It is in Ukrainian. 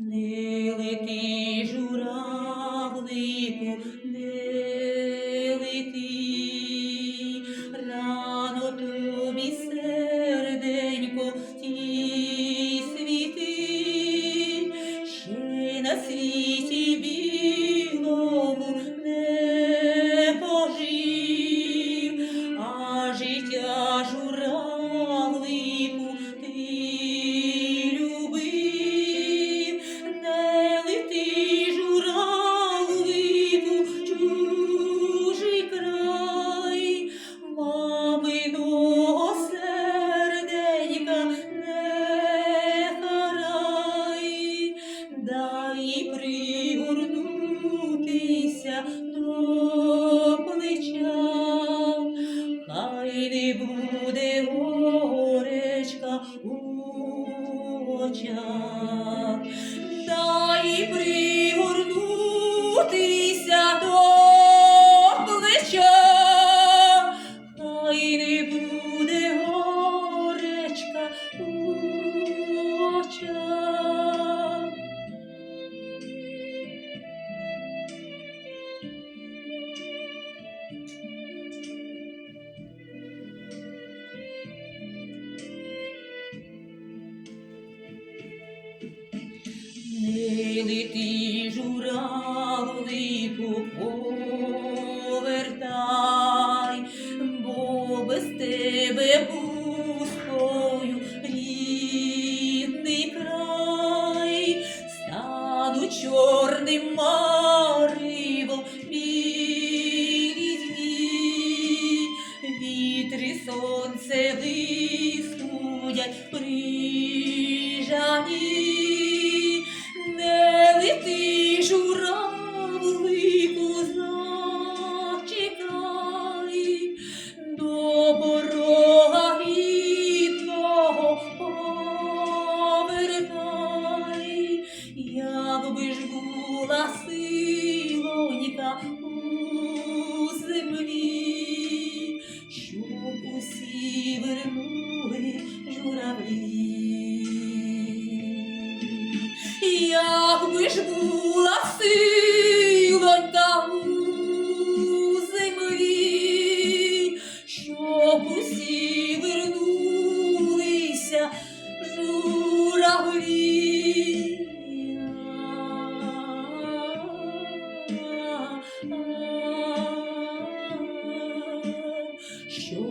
Не лети дай пригорнутися до плеча, хай не буде горечка у очах, та й пригорнутися до Лети журавлику, повертай, бо без тебе пустою рідний край, стану чорним маривом білі дні, вітри сонце вистудять прижані. Sure.